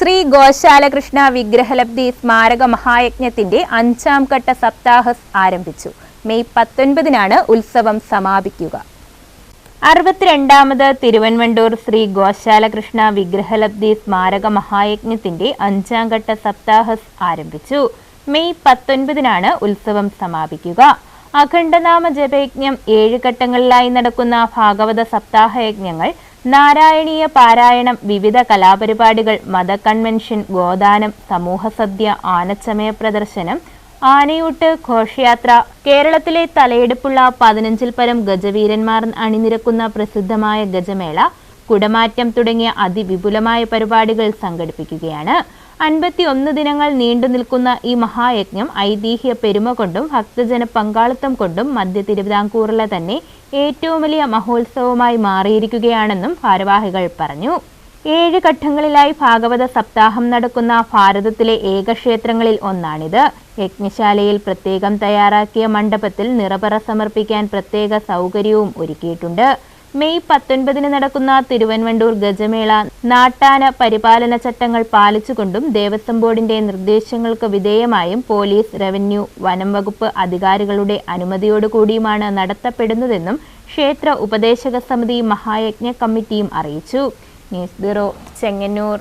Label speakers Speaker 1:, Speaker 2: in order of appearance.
Speaker 1: ശ്രീ ഗോശാലകൃഷ്ണ വിഗ്രഹലബ്ധി സ്മാരക മഹായജ്ഞത്തിന്റെ അഞ്ചാം ഘട്ട സപ്താഹ ആരംഭിച്ചു. മെയ് പത്തൊൻപതിനാണ് ഉത്സവം സമാപിക്കുക. അറുപത്തിരണ്ടാമത് തിരുവൻവണ്ടൂർ ശ്രീ ഗോശാലകൃഷ്ണ വിഗ്രഹലബ്ധി സ്മാരക മഹായജ്ഞത്തിന്റെ അഞ്ചാം ഘട്ട സപ്താഹസ് ആരംഭിച്ചു. മെയ് പത്തൊൻപതിനാണ് ഉത്സവം സമാപിക്കുക. അഖണ്ഡനാമ ജപയജ്ഞം ഏഴ് ഘട്ടങ്ങളിലായി നടക്കുന്ന ഭാഗവത സപ്താഹ യജ്ഞങ്ങൾ നാരായണീയ പാരായണം വിവിധ കലാപരിപാടികൾ മത കൺവെൻഷൻ ഗോദാനം സമൂഹസദ്യ ആനച്ചമയ പ്രദർശനം ആനയൂട്ട് ഘോഷയാത്ര കേരളത്തിലെ തലയെടുപ്പുള്ള പതിനഞ്ചിൽ പരം ഗജവീരന്മാർ അണിനിരക്കുന്ന പ്രസിദ്ധമായ ഗജമേള കുടമാറ്റം തുടങ്ങിയ അതിവിപുലമായ പരിപാടികൾ സംഘടിപ്പിക്കുകയാണ്. അൻപത്തി ഒന്ന് ദിനങ്ങൾ നീണ്ടു നിൽക്കുന്ന ഈ മഹായജ്ഞം ഐതിഹ്യ പെരുമ കൊണ്ടും ഭക്തജന പങ്കാളിത്തം കൊണ്ടും മധ്യ തിരുവിതാംകൂറിലെ തന്നെ ഏറ്റവും വലിയ മഹോത്സവമായി മാറിയിരിക്കുകയാണെന്നും ഭാരവാഹികൾ പറഞ്ഞു. ഏഴ് ഘട്ടങ്ങളിലായി ഭാഗവത സപ്താഹം നടക്കുന്ന ഭാരതത്തിലെ ഏക ക്ഷേത്രങ്ങളിൽ ഒന്നാണിത്. യജ്ഞശാലയിൽ പ്രത്യേകം തയ്യാറാക്കിയ മണ്ഡപത്തിൽ നിറപറ സമർപ്പിക്കാൻ പ്രത്യേക സൗകര്യവും ഒരുക്കിയിട്ടുണ്ട്. മെയ് പത്തൊൻപതിന് നടക്കുന്ന തിരുവൻവണ്ടൂർ ഗജമേള നാട്ടാന പരിപാലന ചട്ടങ്ങൾ പാലിച്ചുകൊണ്ടും ദേവസ്വം ബോർഡിന്റെ നിർദ്ദേശങ്ങൾക്ക് വിധേയമായും പോലീസ് റവന്യൂ വനം വകുപ്പ് അധികാരികളുടെ അനുമതിയോടുകൂടിയുമാണ് നടത്തപ്പെടുന്നതെന്നും ക്ഷേത്ര ഉപദേശക സമിതി മഹായജ്ഞ കമ്മിറ്റിയും അറിയിച്ചു. News bureau Chengannur.